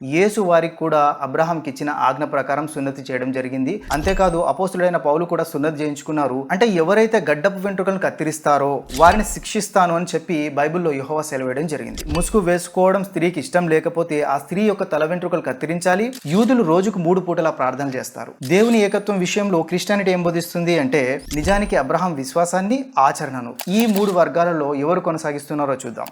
యేసు వారికి కూడా అబ్రహాంకి ఇచ్చిన ఆజ్ఞ ప్రకారం సున్నతి చేయడం జరిగింది. అంతేకాదు అపోస్తుడైన పౌలు కూడా సున్నతి చేయించుకున్నారు. అంటే ఎవరైతే గడ్డపు వెంట్రుకలను కత్తిరిస్తారో వారిని శిక్షిస్తాను అని చెప్పి బైబిల్లో యెహోవా సెలవేయడం జరిగింది. ముసుగు వేసుకోవడం స్త్రీకి ఇష్టం లేకపోతే ఆ స్త్రీ యొక్క తల వెంట్రుకలు కత్తిరించాలి. యూదులు రోజుకు మూడు పూటలా ప్రార్థన చేస్తారు. దేవుని ఏకత్వం విషయంలో క్రిస్టియానిటీ ఏం బోధిస్తుంది అంటే నిజానికి అబ్రహాం విశ్వాసాన్ని ఆచరణను ఈ మూడు వర్గాలలో ఎవరు కొనసాగిస్తున్నారో చూద్దాం.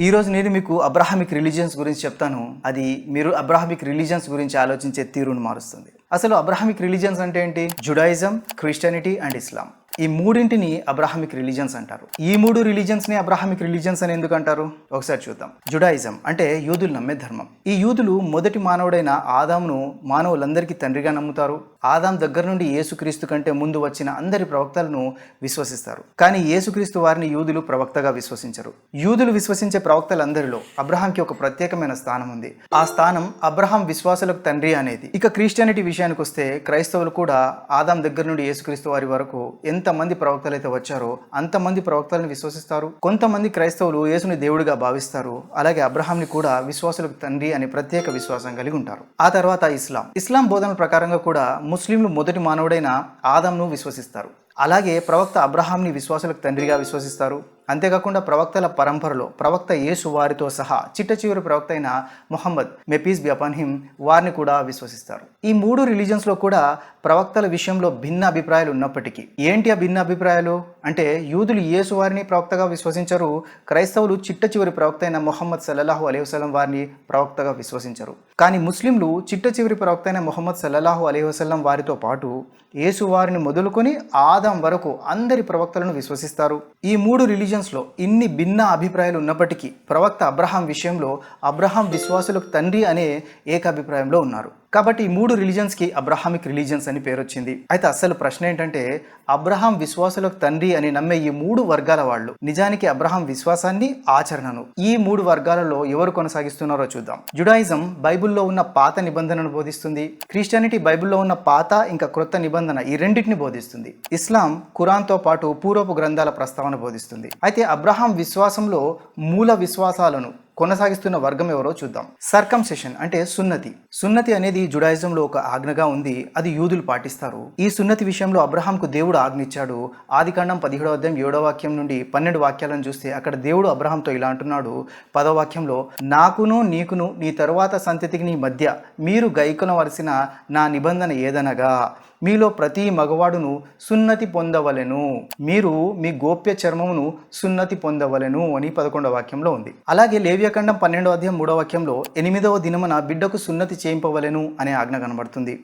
ఈ రోజు నేను మీకు అబ్రాహమిక్ రిలీజియన్స్ గురించి చెప్తాను. అది మీరు అబ్రాహమిక్ రిలీజియన్స్ గురించి ఆలోచించే తీరును మారుస్తుంది. అసలు అబ్రాహమిక్ రిలీజియన్స్ అంటే ఏంటి? Judaism Christianity and Islam. ఈ మూడింటిని అబ్రాహమిక్ రిలీజియన్స్ అంటారు. ఈ మూడు రిలీజియన్స్ని అబ్రాహమిక్ రిలీజియన్స్ అని ఎందుకు అంటారు? ఒకసారి చూద్దాం. జుడాయిజం అంటే యూదులు నమ్మే ధర్మం. ఈ యూదులు మొదటి మానవుడైన ఆదామును మానవులందరికీ తండ్రిగా నమ్ముతారు. ఆదాం దగ్గర నుండి యేసుక్రీస్తు కంటే ముందు వచ్చిన అందరి ప్రవక్తలను విశ్వసిస్తారు. కానీ యేసుక్రీస్తు వారిని యూదులు ప్రవక్తగా విశ్వసించరు. యూదులు విశ్వసించే ప్రవక్తలందరిలో అబ్రహాంకి ఒక ప్రత్యేకమైన స్థానం ఉంది. ఆ స్థానం అబ్రహాం విశ్వాసులకు తండ్రి అనేది. ఇక క్రిస్టియానిటీ విషయానికి వస్తే క్రైస్తవులు కూడా ఆదాం దగ్గర నుండి యేసుక్రీస్తు వారి వరకు ఎంతమంది ప్రవక్తలు అయితే వచ్చారో అంతమంది ప్రవక్తలను విశ్వసిస్తారు. కొంతమంది క్రైస్తవులు యేసుని దేవుడిగా భావిస్తారు. అలాగే అబ్రహాంని కూడా విశ్వాసులకు తండ్రి అనే ప్రత్యేక విశ్వాసం కలిగి ఉంటారు. ఆ తర్వాత ఇస్లాం. ఇస్లాం బోధనల ప్రకారంగా కూడా ముస్లింలు మొదటి మానవుడైన ఆదంను విశ్వసిస్తారు. అలాగే ప్రవక్త అబ్రహాంని విశ్వాసులకు తండ్రిగా విశ్వసిస్తారు. అంతేకాకుండా ప్రవక్తల పరంపరలో ప్రవక్త యేసు వారితో సహా చిట్ట చివరి ప్రవక్త అయిన Muhammad may peace be upon him వారిని కూడా విశ్వసిస్తారు. ఈ మూడు రిలీజన్స్లో కూడా ప్రవక్తల విషయంలో భిన్న అభిప్రాయాలు ఉన్నప్పటికీ ఏంటి ఆ భిన్న అభిప్రాయాలు? అంటే యూదులు యేసు వారిని ప్రవక్తగా విశ్వసించరు క్రైస్తవులు చిట్ట చివరి ప్రవక్త అయిన మొహమ్మద్ సల్లల్లాహు అలైవసలం వారిని ప్రవక్తగా విశ్వసించరు. కానీ ముస్లింలు చిట్ట చివరి ప్రవక్త అయిన మొహమ్మద్ సల్లల్లాహు అలైవసలం వారితో పాటు యేసు వారిని మొదలుకొని ఆదాం వరకు అందరి ప్రవక్తలను విశ్వసిస్తారు. ఈ మూడు రిలీజన్స్లో ఇన్ని భిన్న అభిప్రాయాలు ఉన్నప్పటికీ ప్రవక్త అబ్రహాం విషయంలో అబ్రహాం విశ్వాసులకు తండ్రి అనే ఏకాభిప్రాయంలో ఉన్నారు. కాబట్టి ఈ మూడు రిలీజన్స్కి అబ్రహామిక్ రిలీజన్స్ అని పేరు వచ్చింది. అయితే అసలు ప్రశ్న ఏంటంటే అబ్రహాం విశ్వాసులకు తండ్రి అని నమ్మే ఈ మూడు వర్గాల వాళ్ళు నిజానికి అబ్రహాం విశ్వాసాన్ని ఆచరణను ఈ మూడు వర్గాలలో ఎవరు కొనసాగిస్తున్నారో చూద్దాం. జుడాయిజం బైబిల్లో ఉన్న పాత నిబంధనను బోధిస్తుంది. క్రిస్టియానిటీ బైబిల్లో ఉన్న పాత ఇంకా క్రొత్త నిబంధన ఈ రెండింటిని బోధిస్తుంది. ఇస్లాం ఖురాన్తో పాటు పూర్వపు గ్రంథాల ప్రస్తావన బోధిస్తుంది. అయితే అబ్రహాం విశ్వాసంలో మూల విశ్వాసాలను కొనసాగిస్తున్న వర్గం ఎవరో చూద్దాం. సర్కంసెషన్ అంటే సున్నతి. సున్నతి అనేది జుడాయిజంలో ఒక ఆజ్ఞగా ఉంది. అది యూదులు పాటిస్తారు. ఈ సున్నతి విషయంలో అబ్రహాంకు దేవుడు ఆజ్ఞిచ్చాడు. ఆదికాండం పదిహేడవ అధ్యాయం ఏడవ వాక్యం నుండి పన్నెండు వాక్యాలను చూస్తే అక్కడ దేవుడు అబ్రహాంతో ఇలా అంటున్నాడు. పదవ వాక్యంలో నాకును నీకును నీ తరువాత సంతతికి నీ మధ్య మీరు గైకొనవలసిన నా నిబంధన ఏదనగా మీలో ప్రతి మగవాడును సున్నతి పొందవలెను. మీరు మీ గోప్య చర్మమును సున్నతి పొందవలెను అని పదకొండవ వాక్యంలో ఉంది. అలాగే లేవ్యఖండం పన్నెండవ అధ్యాయం మూడవ వాక్యంలో ఎనిమిదవ దినమున బిడ్డకు సున్నతి చేయింపవలెను అనే ఆజ్ఞ కనబడుతుంది.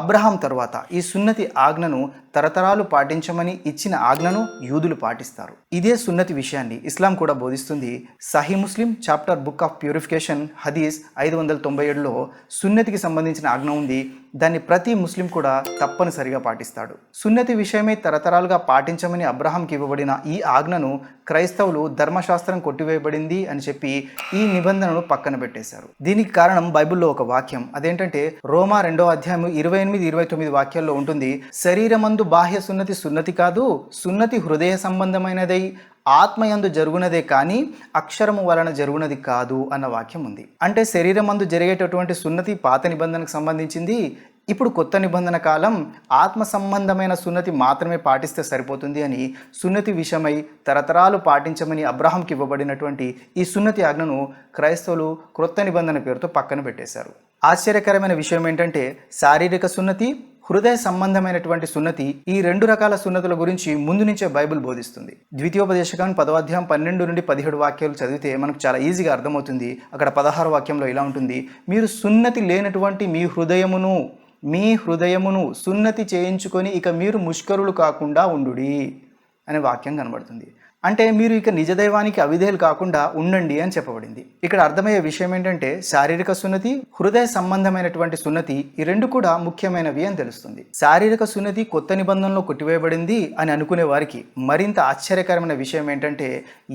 అబ్రహాం తర్వాత ఈ సున్నతి ఆజ్ఞను తరతరాలు పాటించమని ఇచ్చిన ఆజ్ఞను యూదులు పాటిస్తారు. ఇదే సున్నతి విషయాన్ని ఇస్లాం కూడా బోధిస్తుంది. సహీ ముస్లిం చాప్టర్ బుక్ ఆఫ్ ప్యూరిఫికేషన్ హదీస్ ఐదు వందల తొంభై ఏడులో సున్నతికి సంబంధించిన ఆజ్ఞ ఉంది. దాన్ని ప్రతి ముస్లిం కూడా తప్పనిసరిగా పాటిస్తాడు. సున్నతి విషయమే తరతరాలుగా పాటించమని అబ్రహాంకి ఇవ్వబడిన ఈ ఆజ్ఞను క్రైస్తవులు ధర్మశాస్త్రం కొట్టివేయబడింది అని చెప్పి ఈ నిబంధనను పక్కన పెట్టేశారు. దీనికి కారణం బైబిల్లో ఒక వాక్యం. అదేంటంటే రోమా రెండో అధ్యాయం ఇరవై ఎనిమిది ఇరవై తొమ్మిది వాక్యాల్లో ఉంటుంది శరీరమందు బాహ్య సున్నతి సున్నతి కాదు సున్నతి హృదయ సంబంధమైనదై ఆత్మయందు జరుగునదే కానీ అక్షరము వలన జరుగునది కాదు అన్న వాక్యం ఉంది. అంటే శరీరమందు జరిగేటటువంటి సున్నతి పాత నిబంధనకు సంబంధించింది ఇప్పుడు కొత్త నిబంధన కాలం ఆత్మ సంబంధమైన సున్నతి మాత్రమే పాటిస్తే సరిపోతుంది అని సున్నతి విషయమై తరతరాలు పాటించమని అబ్రహంకి ఇవ్వబడినటువంటి ఈ సున్నతి ఆజ్ఞను క్రైస్తవులు క్రొత్త నిబంధన పేరుతో పక్కన పెట్టేశారు. ఆశ్చర్యకరమైన విషయం ఏంటంటే శారీరక సున్నతి హృదయ సంబంధమైనటువంటి సున్నతి ఈ రెండు రకాల సున్నతుల గురించి ముందు నుంచే బైబిల్ బోధిస్తుంది. ద్వితీయోపదేశకం పదవాధ్యాయం పన్నెండు నుండి పదిహేడు వాక్యాలు చదివితే మనకు చాలా ఈజీగా అర్థమవుతుంది. అక్కడ పదహారు వాక్యంలో ఇలా ఉంటుంది. మీరు సున్నతి లేనటువంటి మీ హృదయమును మీ హృదయమును సున్నతి చేయించుకొని ఇక మీరు ముష్కరులు కాకుండా ఉండుడి అనే వాక్యం కనబడుతుంది. అంటే మీరు ఇక నిజదైవానికి అవిధేయులు కాకుండా ఉండండి అని చెప్పబడింది. ఇక్కడ అర్థమయ్యే విషయం ఏంటంటే శారీరక సున్నతి హృదయ సంబంధమైనటువంటి సున్నతి ఈ రెండు కూడా ముఖ్యమైనవి అని తెలుస్తుంది. శారీరక సున్నతి కొత్త నిబంధనలో కొట్టివేయబడింది అని అనుకునే వారికి మరింత ఆశ్చర్యకరమైన విషయం ఏంటంటే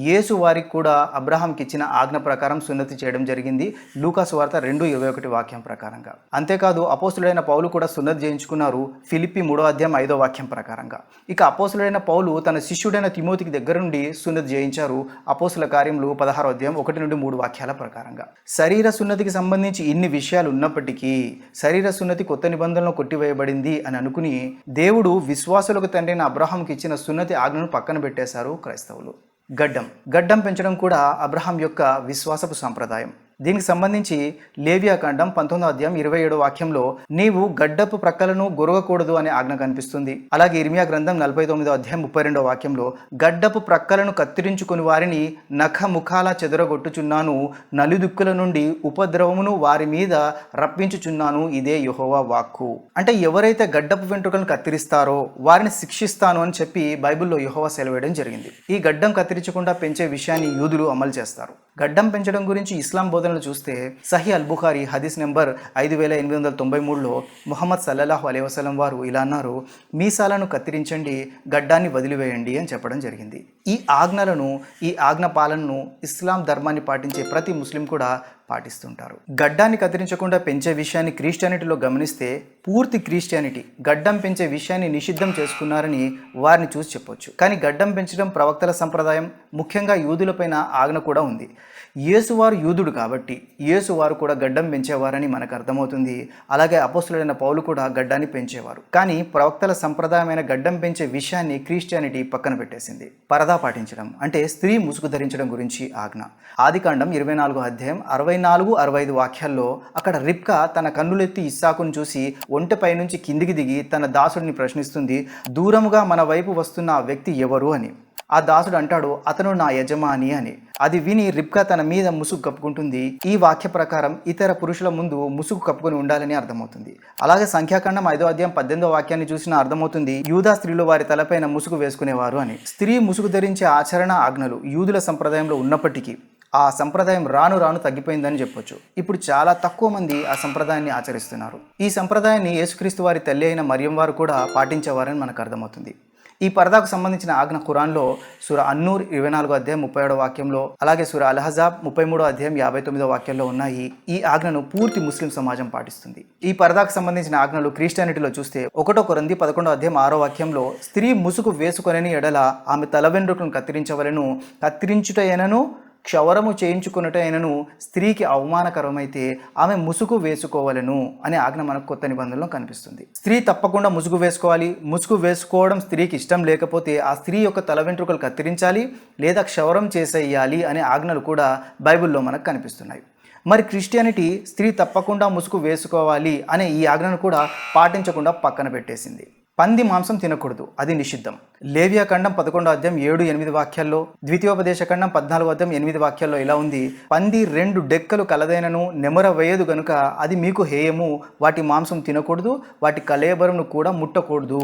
యేసు వారికి కూడా అబ్రహాంకి ఇచ్చిన ఆజ్ఞ ప్రకారం సున్నతి చేయడం జరిగింది. లూకాస్ వార్త రెండు ఇరవై ఒకటి వాక్యం ప్రకారంగా. అంతేకాదు అపోసులైన పౌలు కూడా సున్నతి చేయించుకున్నారు. ఫిలిప్పి మూడో అధ్యాయం ఐదో వాక్యం ప్రకారంగా. ఇక అపోసులైన పౌలు తన శిష్యుడైన తిమోతికి దగ్గర నుండి సున్నతి చేయించారు అపోసుల కార్యములు పదహారో అధ్యాయం ఒకటి నుండి మూడు వాక్యాల ప్రకారంగా. శరీర సున్నతికి సంబంధించి ఇన్ని విషయాలు ఉన్నప్పటికీ శరీర సున్నతి కొత్త నిబంధనలో కొట్టివేయబడింది అని అనుకుని దేవుడు విశ్వాసులకు తండ్రిన అబ్రహాంకి ఇచ్చిన సున్నతి ఆజ్ఞను పక్కన పెట్టేశారు క్రైస్తవులు. గడ్డం. గడ్డం పెంచడం కూడా అబ్రహాం యొక్క విశ్వాసపు సంప్రదాయం. దీనికి సంబంధించి లేవియా ఖండం పంతొమ్మిదో అధ్యాయం ఇరవై ఏడో వాక్యంలో నీవు గడ్డపు ప్రక్కలను గొరగకూడదు అనే ఆజ్ఞ కనిపిస్తుంది. అలాగే ఇర్మియా గ్రంథం నలభై తొమ్మిదో అధ్యాయం ముప్పై రెండో వాక్యంలో గడ్డపు ప్రక్కలను కత్తిరించుకుని వారిని నఖ ముఖాల చెదరగొట్టుచున్నాను నలుదుక్కుల నుండి ఉపద్రవమును వారి మీద రప్పించుచున్నాను ఇదే యెహోవా వాక్కు. అంటే ఎవరైతే గడ్డపు వెంట్రుకలను కత్తిరిస్తారో వారిని శిక్షిస్తాను అని చెప్పి బైబిల్లో యెహోవా సెలవేయడం జరిగింది. ఈ గడ్డం కత్తిరించకుండా పెంచే విషయాన్ని యూదులు అమలు చేస్తారు. గడ్డం పెంచడం గురించి ఇస్లాం బోధన బోధనలు చూస్తే సహీ అల్ బుఖారి హదీస్ నెంబర్ ఐదు వేల ఎనిమిది వందల తొంభై మూడులో ముహమ్మద్ సల్లల్లాహు అలై వసలం వారు ఇలా అన్నారు మీసాలను కత్తిరించండి గడ్డాన్ని వదిలివేయండి అని చెప్పడం జరిగింది. ఈ ఆజ్ఞలను ఈ ఆజ్ఞ పాలనను ఇస్లాం ధర్మాన్ని పాటించే ప్రతి ముస్లిం కూడా పాటిస్తుంటారు. గడ్డాన్ని కత్తిరించకుండా పెంచే విషయాన్ని క్రిస్టియానిటీలో గమనిస్తే పూర్తి క్రిస్టియానిటీ గడ్డం పెంచే విషయాన్ని నిషిద్ధం చేసుకున్నారని వారిని చూసి చెప్పొచ్చు. కానీ గడ్డం పెంచడం ప్రవక్తల సంప్రదాయం ముఖ్యంగా యూదులపైన ఆజ్ఞ కూడా ఉంది. యేసువారు యూదుడు కాబట్టి యేసువారు కూడా గడ్డం పెంచేవారని మనకు అర్థమవుతుంది. అలాగే అపోస్తులైన పౌలు కూడా గడ్డాన్ని పెంచేవారు. కానీ ప్రవక్తల సంప్రదాయమైన గడ్డం పెంచే విషయాన్ని క్రిస్టియానిటీ పక్కన పెట్టేసింది. పరదా పాటించడం అంటే స్త్రీ ముసుగు ధరించడం గురించి ఆజ్ఞ. ఆదికాండం ఇరవై నాలుగో అధ్యాయం అరవై నాలుగు అరవై ఐదు వాక్యాల్లో అక్కడ రిప్కా తన కన్నులెత్తి ఇస్సాకును చూసి ఒంటెపై నుంచి కిందికి దిగి తన దాసుడిని ప్రశ్నిస్తుంది దూరముగా మన వైపు వస్తున్న ఆ వ్యక్తి ఎవరు? అని. ఆ దాసుడు అంటాడు అతను నా యజమాని అని. అది విని రిప్కా తన మీద ముసుగు కప్పుకుంటుంది. ఈ వాక్య ప్రకారం ఇతర పురుషుల ముందు ముసుగు కప్పుకొని ఉండాలని అర్థమవుతుంది. అలాగే సంఖ్యాకాండం ఐదో అధ్యాయం పద్దెనిమిదో వాక్యాన్ని చూసినా అర్థమవుతుంది యూదా స్త్రీలు వారి తలపైన ముసుగు వేసుకునేవారు అని. స్త్రీ ముసుగు ధరించే ఆచరణ ఆజ్ఞలు యూదుల సంప్రదాయంలో ఉన్నప్పటికీ ఆ సంప్రదాయం రాను రాను తగ్గిపోయిందని చెప్పొచ్చు. ఇప్పుడు చాలా తక్కువ మంది ఆ సంప్రదాయాన్ని ఆచరిస్తున్నారు. ఈ సంప్రదాయాన్ని యేసుక్రీస్తు వారి తల్లి అయిన మరియం వారు కూడా పాటించేవారని మనకు అర్థమవుతుంది. ఈ పరదాకు సంబంధించిన ఆజ్ఞ ఖురాన్లో సుర అన్నూర్ ఇరవై నాలుగో అధ్యాయం ముప్పై ఏడో వాక్యంలో అలాగే సుర అల్హజాబ్ ముప్పై మూడో అధ్యాయం యాభై తొమ్మిదో వాక్యంలో ఉన్నాయి. ఈ ఆజ్ఞను పూర్తి ముస్లిం సమాజం పాటిస్తుంది. ఈ పరదాకు సంబంధించిన ఆజ్ఞలు క్రిస్టియానిటీలో చూస్తే ఒకటో కొరంది పదకొండో అధ్యాయం ఆరో వాక్యంలో స్త్రీ ముసుగు వేసుకొనని ఎడల ఆమె తల వెండ్రుకను కత్తిరించవలను కత్తిరించుటైనను క్షవరము చేయించుకున్నటైనను స్త్రీకి అవమానకరమైతే ఆమె ముసుగు వేసుకోవలను అనే ఆజ్ఞ మనకు కొత్త నిబంధనలో కనిపిస్తుంది. స్త్రీ తప్పకుండా ముసుగు వేసుకోవాలి. ముసుగు వేసుకోవడం స్త్రీకి ఇష్టం లేకపోతే ఆ స్త్రీ యొక్క తల వెంట్రుకలు కత్తిరించాలి లేదా క్షవరం చేసేయాలి అనే ఆజ్ఞలు కూడా బైబిల్లో మనకు కనిపిస్తున్నాయి. మరి క్రిస్టియానిటీ స్త్రీ తప్పకుండా ముసుగు వేసుకోవాలి అనే ఈ ఆజ్ఞను కూడా పాటించకుండా పక్కన పెట్టేసింది. పంది మాంసం తినకూడదు. అది నిషిద్ధం. లేవియా ఖండం పదకొండో అధ్యాయం ఏడు ఎనిమిది వాక్యాల్లో ద్వితీయోపదేశ ఖండం పద్నాలుగు అధ్యాయం ఎనిమిది వాక్యాల్లో ఇలా ఉంది. పంది రెండు డెక్కలు కలదైనను నెమర వేయదు గనుక అది మీకు హేయము. వాటి మాంసం తినకూడదు. వాటి కలేబరంను కూడా ముట్టకూడదు.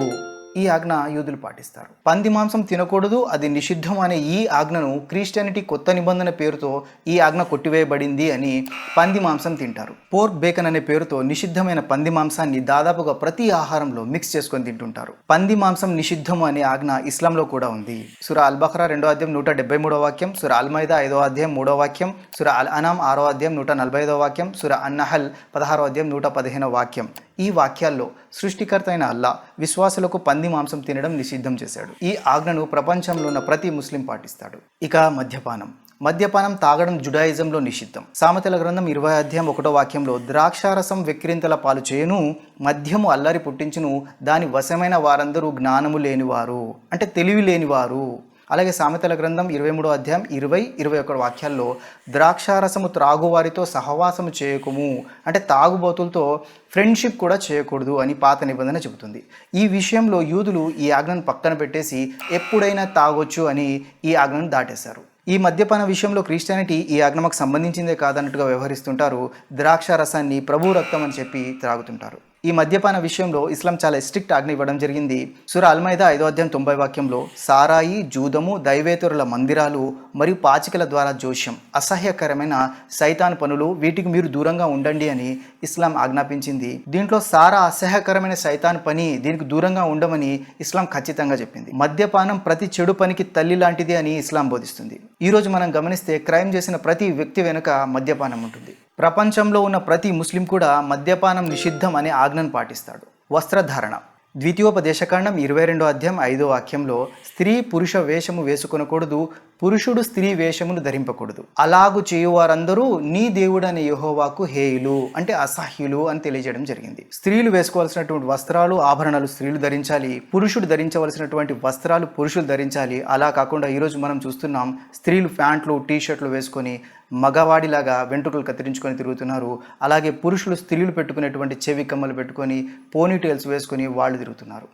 ఈ ఆజ్ఞ యూదులు పాటిస్తారు. పంది మాంసం తినకూడదు అది నిషిద్ధం అనే ఈ ఆజ్ఞను క్రిస్టియానిటీ కొత్త నిబంధన పేరుతో ఈ ఆజ్ఞ కొట్టివేయబడింది అని పంది మాంసం తింటారు. పోర్క్ బేకన్ అనే పేరుతో నిషిద్ధమైన పంది మాంసాన్ని దాదాపుగా ప్రతి ఆహారంలో మిక్స్ చేసుకొని తింటుంటారు. పంది మాంసం నిషిద్ధం అనే ఆజ్ఞ ఇస్లాంలో కూడా ఉంది. సుర అల్బహ్రా రెండో అధ్యాయం నూట డెబ్బై మూడో వాక్యం సుర అల్మైదా ఐదో అధ్యాయం మూడో వాక్యం సుర అల్ అనాం ఆరో అధ్యాయం నూట నలభై ఐదో వాక్యం సుర అన్నహల్ పదహారో అధ్యాయం నూట పదిహేనో వాక్యం. ఈ వాక్యాల్లో సృష్టికర్త అయిన అల్లా విశ్వాసులకు పంది మాంసం తినడం నిషిద్ధం చేశాడు. ఈ ఆజ్ఞను ప్రపంచంలో ఉన్న ప్రతి ముస్లిం పాటిస్తాడు. ఇక మద్యపానం. మద్యపానం తాగడం జుడాయిజంలో నిషిద్ధం. సామెతల గ్రంథం ఇరవై అధ్యాయం ఒకటో వాక్యంలో ద్రాక్షారసం వెక్కిరింతల పాలు చేయను మద్యము అల్లరి పుట్టించును దాని వశమైన వారందరూ జ్ఞానము లేనివారు. అంటే తెలివి లేనివారు. అలాగే సామెతల గ్రంథం ఇరవై మూడో అధ్యాయం ఇరవై ఇరవై ఒకటి వాక్యాల్లో ద్రాక్షారసము త్రాగువారితో సహవాసము చేయకుము. అంటే తాగుబోతులతో ఫ్రెండ్షిప్ కూడా చేయకూడదు అని పాత నిబంధన చెబుతుంది. ఈ విషయంలో యూదులు ఈ ఆజ్ఞను పక్కన పెట్టేసి ఎప్పుడైనా తాగొచ్చు అని ఈ ఆజ్ఞను దాటేశారు. ఈ మద్యపాన విషయంలో క్రిస్టియానిటీ ఈ ఆజ్ఞమకు సంబంధించిందే కాదన్నట్టుగా వ్యవహరిస్తుంటారు. ద్రాక్ష రసాన్ని ప్రభు రక్తం అని చెప్పి త్రాగుతుంటారు. ఈ మద్యపాన విషయంలో ఇస్లాం చాలా స్ట్రిక్ట్ ఆజ్ఞ ఇవ్వడం జరిగింది. సుర అల్మైదా ఐదో అధ్యాయం తొంభై వాక్యంలో సారాయి జూదము దైవేతరుల మందిరాలు మరియు పాచికల ద్వారా జోష్యం అసహ్యకరమైన సైతాన్ పనులు వీటికి మీరు దూరంగా ఉండండి అని ఇస్లాం ఆజ్ఞాపించింది. దీంట్లో సారా అసహ్యకరమైన సైతాన్ పని దీనికి దూరంగా ఉండమని ఇస్లాం ఖచ్చితంగా చెప్పింది. మద్యపానం ప్రతి చెడు పనికి తల్లి లాంటిది అని ఇస్లాం బోధిస్తుంది. ఈరోజు మనం గమనిస్తే క్రైమ్ చేసిన ప్రతి వ్యక్తి వెనుక మద్యపానం ఉంటుంది. ప్రపంచంలో ఉన్న ప్రతి ముస్లిం కూడా మద్యపానం నిషిద్ధం అనే ఆజ్ఞను పాటిస్తాడు. వస్త్రధారణ. ద్వితీయోపదేశకాండం ఇరవై రెండో అధ్యాయం ఐదో వాక్యంలో స్త్రీ పురుష వేషము వేసుకొనకూడదు పురుషుడు స్త్రీ వేషమును ధరింపకూడదు. అలాగు చేయువారందరూ నీ దేవుడనే యహోవాకు హేయులు అంటే అసహ్యులు అని తెలియజేయడం జరిగింది. స్త్రీలు వేసుకోవాల్సినటువంటి వస్త్రాలు ఆభరణాలు స్త్రీలు ధరించాలి. పురుషుడు ధరించవలసినటువంటి వస్త్రాలు పురుషులు ధరించాలి. అలా కాకుండా ఈరోజు మనం చూస్తున్నాం స్త్రీలు ప్యాంట్లు టీ షర్ట్లు వేసుకొని మగవాడిలాగా వెంట్రుకలు కత్తిరించుకొని తిరుగుతున్నారు. అలాగే పురుషులు స్త్రీలు పెట్టుకునేటువంటి చెవి కమ్మలు పెట్టుకొని పోనీటైల్స్ వేసుకొని వాళ్ళు తిరుగుతున్నారు.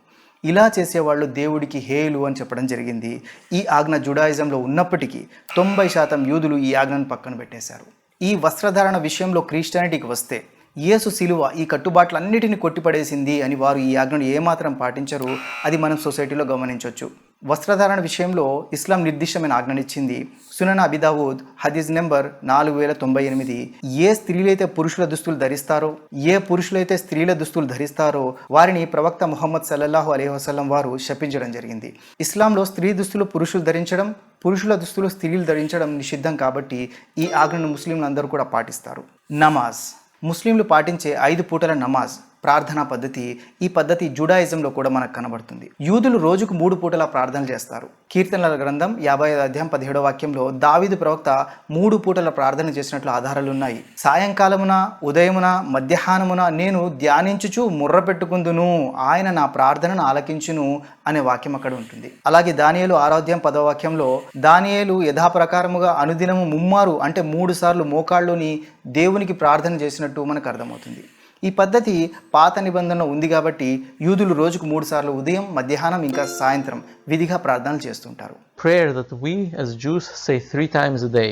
ఇలా చేసేవాళ్ళు దేవుడికి హేలు అని చెప్పడం జరిగింది. ఈ ఆజ్ఞ జుడాయిజంలో ఉన్నప్పటికీ తొంభై శాతం యూదులు ఈ ఆజ్ఞను పక్కన పెట్టేశారు. ఈ వస్త్రధారణ విషయంలో క్రిస్టియానిటీకి వస్తే యేసు శిలువ ఈ కట్టుబాట్లన్నిటిని కొట్టిపడేసింది అని వారు ఈ ఆజ్ఞను ఏమాత్రం పాటించరు అది మనం సొసైటీలో గమనించవచ్చు వస్త్రధారణ విషయంలో ఇస్లాం నిర్దిష్టమైన ఆజ్ఞనిచ్చింది. సునన అబిదావూద్ హదీజ్ నెంబర్ నాలుగు వేల తొంభై ఎనిమిది. ఏ స్త్రీలైతే పురుషుల దుస్తులు ధరిస్తారో ఏ పురుషులైతే స్త్రీల దుస్తులు ధరిస్తారో వారిని ప్రవక్త ముహమ్మద్ సల్లల్లాహు అలీ వసలం వారు శపించడం జరిగింది. ఇస్లాంలో స్త్రీ దుస్తులు పురుషులు ధరించడం పురుషుల దుస్తులు స్త్రీలు ధరించడం నిషిద్ధం కాబట్టి ఈ ఆజ్ఞను ముస్లింలందరూ కూడా పాటిస్తారు. నమాజ్. ముస్లింలు పాటించే ఐదు పూటల నమాజ్. ప్రార్థనా పద్ధతి ఈ పద్ధతి జుడాయిజంలో కూడా మనకు కనబడుతుంది. యూదులు రోజుకు మూడు పూటల ప్రార్థనలు చేస్తారు. కీర్తనల గ్రంథం యాభై ఐదు అధ్యాయం పదిహేడో వాక్యంలో దావీదు ప్రవక్త మూడు పూటల ప్రార్థన చేసినట్లు ఆధారాలు ఉన్నాయి. సాయంకాలమున ఉదయమున మధ్యాహ్నమున నేను ధ్యానించుచు ముర్ర పెట్టుకుందును ఆయన నా ప్రార్థనను ఆలకించును అనే వాక్యం అక్కడ ఉంటుంది. అలాగే దానియేలు ఆరాధ్యం పదో వాక్యంలో దానియేలు యథాప్రకారముగా అనుదినము ముమ్మారు అంటే మూడు సార్లు మోకాళ్ళుని దేవునికి ప్రార్థన చేసినట్టు మనకు అర్థమవుతుంది. ఈ పద్ధతి పాత నిబంధన ఉంది కాబట్టి యూదులు రోజుకు మూడు సార్లు ఉదయం మధ్యాహ్నం ఇంకా సాయంత్రం విధిగా ప్రార్థనలు చేస్తుంటారు. Prayer that we as Jews say three times a day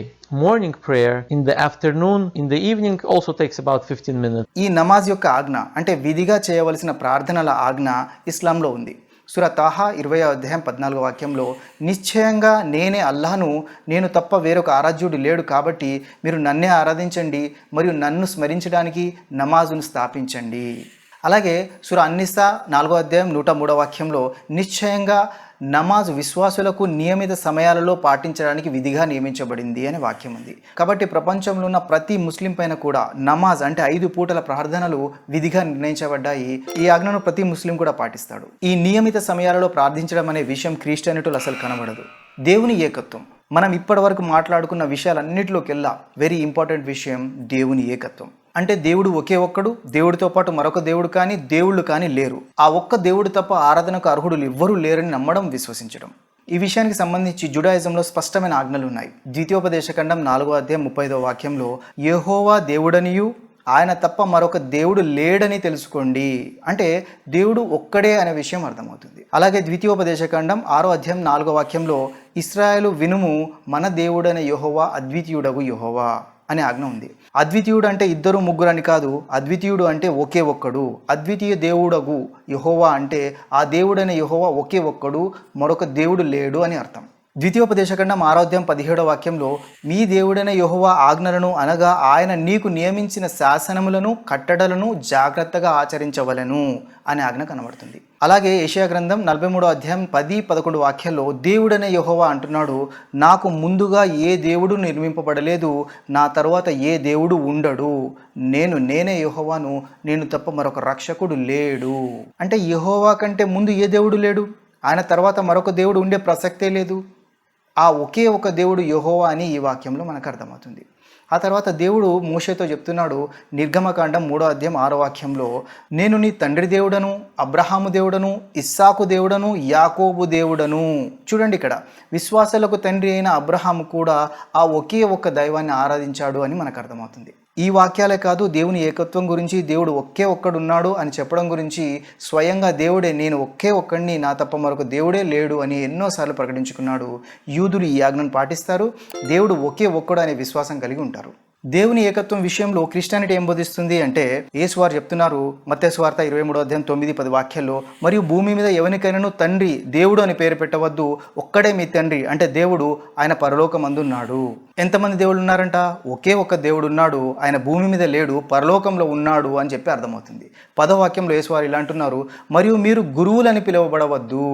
morning prayer in the afternoon in the evening also takes about fifteen minutes ఈ నమాజ్ యొక్క ఆజ్ఞ అంటే విధిగా చేయవలసిన ప్రార్థనల ఆజ్ఞ ఇస్లాంలో ఉంది. సుర తాహా ఇరవై అధ్యాయం పద్నాలుగో వాక్యంలో నిశ్చయంగా నేనే అల్లాహను నేను తప్ప వేరొక ఆరాధ్యుడు లేడు కాబట్టి మీరు నన్నే ఆరాధించండి మరియు నన్ను స్మరించడానికి నమాజును స్థాపించండి. అలాగే సుర అన్నిసా నాలుగో అధ్యాయం నూట మూడో వాక్యంలో నిశ్చయంగా నమాజ్ విశ్వాసులకు నియమిత సమయాలలో పాటించడానికి విధిగా నియమించబడింది అనే వాక్యం ఉంది. కాబట్టి ప్రపంచంలో ఉన్న ప్రతి ముస్లిం పైన కూడా నమాజ్ అంటే ఐదు పూటల ప్రార్థనలు విధిగా నిర్ణయించబడ్డాయి. ఈ ఆజ్ఞను ప్రతి ముస్లిం కూడా పాటిస్తాడు. ఈ నియమిత సమయాలలో ప్రార్థించడం అనే విషయం క్రిస్టియానిటీలు అసలు కనబడదు. దేవుని ఏకత్వం. మనం ఇప్పటివరకు మాట్లాడుకున్న విషయాలన్నింటిలోకెల్లా వెరీ ఇంపార్టెంట్ విషయం దేవుని ఏకత్వం. అంటే దేవుడు ఒకే ఒక్కడు దేవుడితో పాటు మరొక దేవుడు కానీ దేవుళ్ళు కానీ లేరు. ఆ ఒక్క దేవుడు తప్ప ఆరాధనకు అర్హుడులు ఎవ్వరూ లేరని నమ్మడం విశ్వసించడం. ఈ విషయానికి సంబంధించి జుడాయిజంలో స్పష్టమైన ఆజ్ఞలు ఉన్నాయి. ద్వితీయోపదేశఖండం నాలుగో అధ్యాయం ముప్పైదో వాక్యంలో యెహోవా దేవుడనియు ఆయన తప్ప మరొక దేవుడు లేడని తెలుసుకోండి. అంటే దేవుడు ఒక్కడే అనే విషయం అర్థమవుతుంది. అలాగే ద్వితీయోపదేశకాండం ఆరో అధ్యాయం నాలుగో వాక్యంలో ఇస్రాయలు వినుము మన దేవుడైన యహోవా అద్వితీయుడగు యహోవా. అనే ఆజ్ఞ ఉంది. అద్వితీయుడు అంటే ఇద్దరు ముగ్గురు అని కాదు అద్వితీయుడు అంటే ఒకే ఒక్కడు. అద్వితీయ దేవుడగు యహోవా అంటే ఆ దేవుడైన యహోవా ఒకే ఒక్కడు మరొక దేవుడు లేడు అని అర్థం. ద్వితీయోపదేశఖండం ఆరోధ్యం పదిహేడో వాక్యంలో మీ దేవుడైన యెహోవా ఆజ్ఞలను అనగా ఆయన నీకు నియమించిన శాసనములను కట్టడలను జాగ్రత్తగా ఆచరించవలను అనే ఆజ్ఞ కనబడుతుంది. అలాగే ఏషియా గ్రంథం నలభై మూడో అధ్యాయం పది పదకొండు వాక్యాల్లో దేవుడనే యహోవా అంటున్నాడు నాకు ముందుగా ఏ దేవుడు నిర్మింపబడలేదు నా తర్వాత ఏ దేవుడు ఉండడు. నేను నేనే యహోవాను నేను తప్ప మరొక రక్షకుడు లేడు. అంటే యహోవా కంటే ముందు ఏ దేవుడు లేడు? ఆయన తర్వాత మరొక దేవుడు ఉండే ప్రసక్తే లేదు? ఆ ఒకే ఒక దేవుడు యహోవా అని ఈ వాక్యంలో మనకు అర్థమవుతుంది. ఆ తర్వాత దేవుడు మోషతో చెప్తున్నాడు నిర్గమకాండం మూడో అధ్యాయం ఆరో వాక్యంలో నేను నీ తండ్రి దేవుడను అబ్రహాము దేవుడను ఇస్సాకు దేవుడను యాకోబు దేవుడను. చూడండి ఇక్కడ విశ్వాసాలకు తండ్రి అయిన అబ్రహాము కూడా ఆ ఒకే ఒక్క దైవాన్ని ఆరాధించాడు అని మనకు అర్థమవుతుంది. ఈ వాక్యాలే కాదు దేవుని ఏకత్వం గురించి దేవుడు ఒకే ఒక్కడున్నాడు అని చెప్పడం గురించి స్వయంగా దేవుడే నేను ఒకే ఒక్కడిని నా తప్ప మరొక దేవుడే లేడు అని ఎన్నోసార్లు ప్రకటించుకున్నాడు. యూదులు ఈ ఆజ్ఞను పాటిస్తారు. దేవుడు ఒకే ఒక్కడు అనే విశ్వాసం కలిగి ఉంటారు. దేవుని ఏకత్వం విషయంలో క్రిస్టియానిటీ ఏం బోధిస్తుంది అంటే యేసు వారు చెప్తున్నారు మత్తేశ్వార్త ఇరవై మూడో అధ్యాయం తొమ్మిది పది వాక్యాల్లో మరియు భూమి మీద ఎవరికైనాను తండ్రి దేవుడు అని పేరు పెట్టవద్దు ఒక్కడే మీ తండ్రి అంటే దేవుడు ఆయన పరలోకమందున్నాడు. ఎంతమంది దేవుడు ఉన్నారంట ఒకే ఒక్క దేవుడు ఉన్నాడు ఆయన భూమి మీద లేడు పరలోకంలో ఉన్నాడు అని చెప్పి అర్థమవుతుంది. పదవాక్యంలో యేసువారు ఇలా అంటున్నారు మరియు మీరు గురువులని పిలువబడవద్దు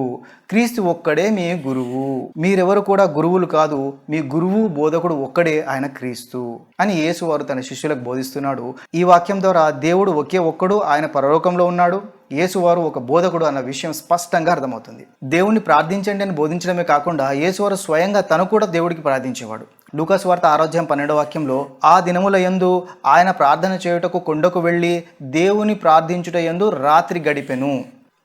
క్రీస్తు ఒక్కడే మీ గురువు మీరెవరు కూడా గురువులు కాదు మీ గురువు బోధకుడు ఒక్కడే ఆయన క్రీస్తు అని యేసు వారు తన శిష్యులకు బోధిస్తున్నాడు ఈ వాక్యం ద్వారా దేవుడు ఒకే ఒక్కడు ఆయన పరలోకంలో ఉన్నాడు. యేసువారు ఒక బోధకుడు అన్న విషయం స్పష్టంగా అర్థమవుతుంది. దేవుణ్ణి ప్రార్థించండి అని బోధించడమే కాకుండా యేసువారు స్వయంగా తను కూడా దేవుడికి ప్రార్థించేవాడు. లూకాస్ వార్త ఆరోగ్యం పన్నెండో వాక్యంలో ఆ దినముల యందు ఆయన ప్రార్థన చేయుటకు కొండకు వెళ్ళి దేవుని ప్రార్థించుట యందు రాత్రి గడిపెను.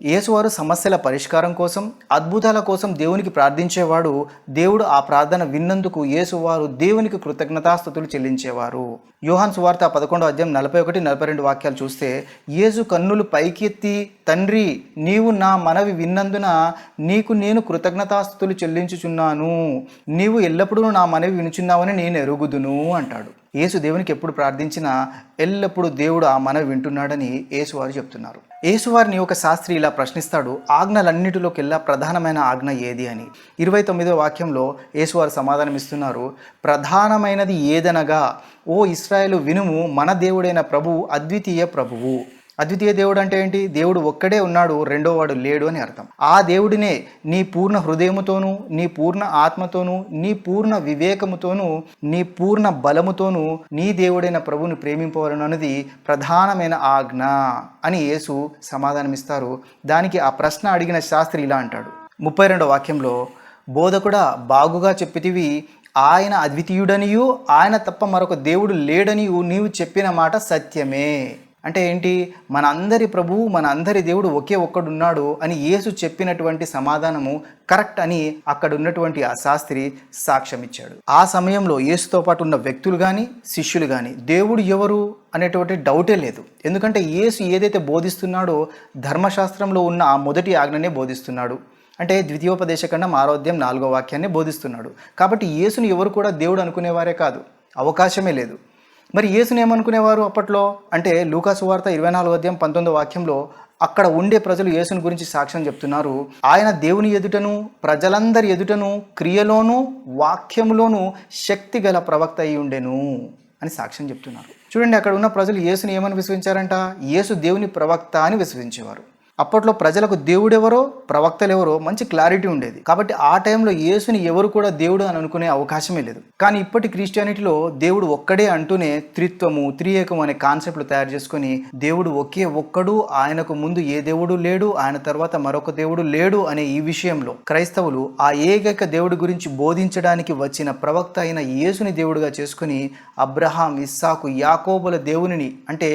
యేసువారు సమస్యల పరిష్కారం కోసం అద్భుతాల కోసం దేవునికి ప్రార్థించేవాడు దేవుడు ఆ ప్రార్థన విన్నందుకు యేసువారు దేవునికి కృతజ్ఞతాస్థుతులు చెల్లించేవారు. యోహాన్ సువార్త పదకొండో అధ్యాయం నలభై ఒకటి నలభై రెండు వాక్యాలు చూస్తే యేసు కన్నులు పైకెత్తి తండ్రి నీవు నా మనవి విన్నందున నీకు నేను కృతజ్ఞతాస్థుతులు చెల్లించుచున్నాను. నీవు ఎల్లప్పుడూ నా మనవి వినుచున్నావని నేను ఎరుగుదును అంటాడు. యేసు దేవునికి ఎప్పుడు ప్రార్థించినా ఎల్లప్పుడూ దేవుడు ఆ మనవి వింటున్నాడని యేసువారు చెప్తున్నారు. యేసువారిని ఒక శాస్త్రి ఇలా ప్రశ్నిస్తాడు ఆజ్ఞలన్నిటిలోకెల్లా ప్రధానమైన ఆజ్ఞ ఏది? అని. ఇరవై తొమ్మిదో వాక్యంలో యేసువారు సమాధానం ఇస్తున్నారు ప్రధానమైనది ఏదనగా ఓ ఇస్రాయేలు వినుము మన దేవుడైన ప్రభువు అద్వితీయ ప్రభువు. అద్వితీయ దేవుడు అంటే ఏంటి? దేవుడు ఒక్కడే ఉన్నాడు రెండో వాడు లేడు అని అర్థం. ఆ దేవుడినే నీ పూర్ణ హృదయముతోనూ నీ పూర్ణ ఆత్మతోనూ నీ పూర్ణ వివేకముతోనూ నీ పూర్ణ బలముతోనూ నీ దేవుడైన ప్రభువుని ప్రేమింపవలను అన్నది ప్రధానమైన ఆజ్ఞ అని యేసు సమాధానమిస్తారు. దానికి ఆ ప్రశ్న అడిగిన శాస్త్రి ఇలా అంటాడు. ముప్పై రెండో వాక్యంలో బోధకుడ బాగుగా చెప్పితివి ఆయన అద్వితీయుడనియు ఆయన తప్ప మరొక దేవుడు లేడనియు నీవు చెప్పిన మాట సత్యమే. అంటే ఏంటి? మన అందరి ప్రభువు మన అందరి దేవుడు ఒకే ఒక్కడున్నాడు అని యేసు చెప్పినటువంటి సమాధానము కరెక్ట్ అని అక్కడ ఉన్నటువంటి ఆ శాస్త్రి సాక్ష్యం ఇచ్చాడు ఆ సమయంలో యేసుతో పాటు ఉన్న వ్యక్తులు కానీ శిష్యులు కానీ దేవుడు ఎవరు అనేటువంటి డౌటే లేదు. ఎందుకంటే యేసు ఏదైతే బోధిస్తున్నాడో ధర్మశాస్త్రంలో ఉన్న ఆ మొదటి ఆజ్ఞనే బోధిస్తున్నాడు. అంటే ద్వితీయోపదేశకండం ఆరోగ్యం నాలుగో వాక్యాన్ని బోధిస్తున్నాడు. కాబట్టి యేసుని ఎవరు కూడా దేవుడు అనుకునేవారే కాదు. అవకాశమే లేదు. మరి యేసుని ఏమనుకునేవారు అప్పట్లో? అంటే లూకాసు వార్త ఇరవై నాలుగు అధ్యాయం పంతొమ్మిదో వాక్యంలో అక్కడ ఉండే ప్రజలు యేసుని గురించి సాక్ష్యం చెప్తున్నారు. ఆయన దేవుని ఎదుటను ప్రజలందరి ఎదుటను క్రియలోను వాక్యములోను శక్తి గల ప్రవక్త అయి ఉండెను అని సాక్ష్యం చెప్తున్నారు. చూడండి అక్కడ ఉన్న ప్రజలు యేసుని ఏమని విశ్వసించారంట? యేసు దేవుని ప్రవక్త అని విశ్వసించేవారు. అప్పట్లో ప్రజలకు దేవుడెవరో ప్రవక్తలెవరో మంచి క్లారిటీ ఉండేది. కాబట్టి ఆ టైంలో యేసుని ఎవరు కూడా దేవుడు అని అనుకునే అవకాశమే లేదు. కానీ ఇప్పటి క్రిస్టియానిటీలో దేవుడు ఒక్కడే అంటూనే త్రిత్వము త్రియేకము అనే కాన్సెప్ట్లు తయారు చేసుకొని దేవుడు ఒకే ఒక్కడు ఆయనకు ముందు ఏ దేవుడు లేడు ఆయన తర్వాత మరొక దేవుడు లేడు అనే ఈ విషయంలో క్రైస్తవులు ఆ ఏకైక దేవుడి గురించి బోధించడానికి వచ్చిన ప్రవక్త అయిన యేసుని దేవుడుగా చేసుకుని అబ్రహాం ఇస్సాకు యాకోబుల దేవునిని అంటే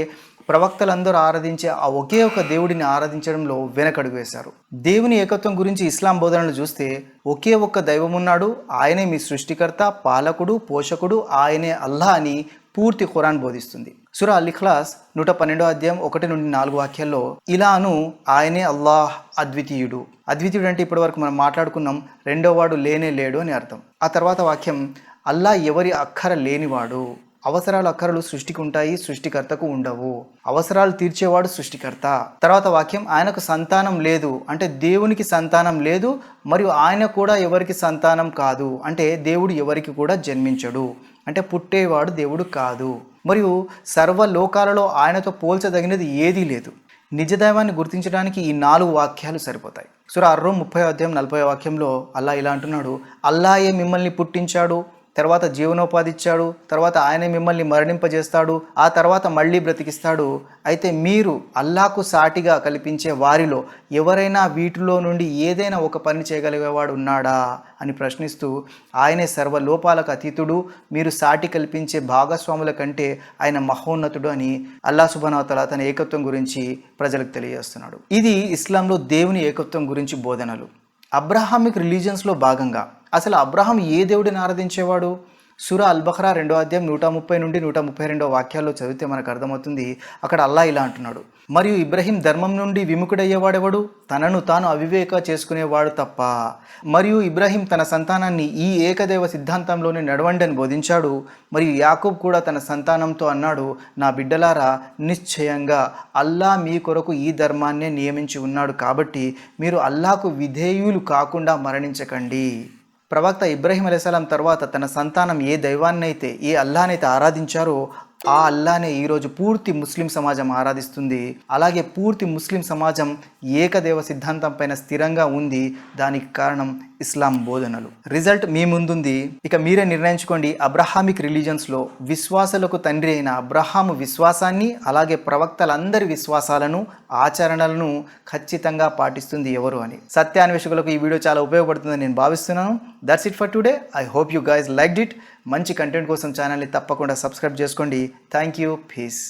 ప్రవక్తలందరూ ఆరాధించే ఆ ఒకే ఒక దేవుడిని ఆరాధించడంలో వెనకడుగు వేశారు. దేవుని ఏకత్వం గురించి ఇస్లాం బోధనలు చూస్తే ఒకే ఒక్క దైవం ఉన్నాడు ఆయనే మీ సృష్టికర్త పాలకుడు పోషకుడు ఆయనే అల్లా అని పూర్తి ఖురాన్ బోధిస్తుంది. సురా అలిఖ్లాస్ నూట పన్నెండో అధ్యాయం ఒకటి నుండి నాలుగు వాక్యాల్లో ఇలాను ఆయనే అల్లాహ్ అద్వితీయుడు. అద్వితీయుడు అంటే ఇప్పటివరకు మనం మాట్లాడుకున్నాం రెండో వాడు లేనే లేడు అని అర్థం. ఆ తర్వాత వాక్యం అల్లా ఎవరి అక్కర లేనివాడు? అవసరాలు అక్కరలు సృష్టికి ఉంటాయి సృష్టికర్తకు ఉండవు. అవసరాలు తీర్చేవాడు సృష్టికర్త. తర్వాత వాక్యం ఆయనకు సంతానం లేదు. అంటే దేవునికి సంతానం లేదు మరియు ఆయన కూడా ఎవరికి సంతానం కాదు. అంటే దేవుడు ఎవరికి కూడా జన్మించడు. అంటే పుట్టేవాడు దేవుడు కాదు. మరియు సర్వ లోకాలలో ఆయనతో పోల్చదగినది ఏదీ లేదు. నిజదైవాన్ని గుర్తించడానికి ఈ నాలుగు వాక్యాలు సరిపోతాయి. సుర అర్రో ముప్పై అధ్యాయం నలభై వాక్యంలో అల్లా ఇలా అంటున్నాడు అల్లాయే మిమ్మల్ని పుట్టించాడు తర్వాత జీవనోపాధి ఇచ్చాడు తర్వాత ఆయనే మిమ్మల్ని మరణింపజేస్తాడు ఆ తర్వాత మళ్ళీ బ్రతికిస్తాడు. అయితే మీరు అల్లాకు సాటిగా కల్పించే వారిలో ఎవరైనా వీటిలో నుండి ఏదైనా ఒక పని చేయగలిగేవాడు ఉన్నాడా అని ప్రశ్నిస్తూ ఆయనే సర్వలోపాలకు అతీతుడు మీరు సాటి కల్పించే భాగస్వాముల కంటే ఆయన మహోన్నతుడు అని అల్లా సుబనవతల తన ఏకత్వం గురించి ప్రజలకు తెలియజేస్తున్నాడు. ఇది ఇస్లాంలో దేవుని ఏకత్వం గురించి బోధనలు. అబ్రహామిక్ రిలీజియన్స్లో భాగంగా. అసలు అబ్రహాం ఏ దేవుడిని ఆరాధించేవాడు? సూర అల్బఖ్రా రెండో అధ్యాయం నూట ముప్పై నుండి నూట ముప్పై రెండో వాక్యాల్లో చదివితే మనకు అర్థమవుతుంది అక్కడ అల్లా ఇలా అంటున్నాడు. మరియు ఇబ్రహీం ధర్మం నుండి విముఖుడయ్యేవాడెవడు? తనను తాను అవివేక చేసుకునేవాడు తప్ప. మరియు ఇబ్రహీం తన సంతానాన్ని ఈ ఏకదేవ సిద్ధాంతంలోనే నడవండని బోధించాడు. మరియు యాకూబ్ కూడా తన సంతానంతో అన్నాడు నా బిడ్డలారా నిశ్చయంగా అల్లా మీ కొరకు ఈ ధర్మాన్నే నియమించి ఉన్నాడు కాబట్టి మీరు అల్లాకు విధేయులు కాకుండా మరణించకండి. ప్రవక్త ఇబ్రహీం అలైస్లాం తర్వాత తన సంతానం ఏ దైవాన్నైతే ఏ అల్లానైతే ఆరాధించారో ఆ అల్లానే ఈరోజు పూర్తి ముస్లిం సమాజం ఆరాధిస్తుంది. అలాగే పూర్తి ముస్లిం సమాజం ఏకదేవ సిద్ధాంతం పైన స్థిరంగా ఉంది. దానికి కారణం ఇస్లాం బోధనలు. రిజల్ట్ మీ ముందుంది. ఇక మీరే నిర్ణయించుకోండి. అబ్రహామిక్ రిలీజన్స్లో విశ్వాసాలకు తండ్రి అయిన అబ్రహాము విశ్వాసాన్ని అలాగే ప్రవక్తలందరి విశ్వాసాలను ఆచరణలను ఖచ్చితంగా పాటిస్తుంది ఎవరు అని. సత్యాన్వేషకులకు ఈ వీడియో చాలా ఉపయోగపడుతుందని నేను భావిస్తున్నాను. That's it for today I hope you guys like it మంచి కంటెంట్ కోసం ఛానల్ని తప్పకుండా సబ్స్క్రైబ్ చేసుకోండి. Thank you peace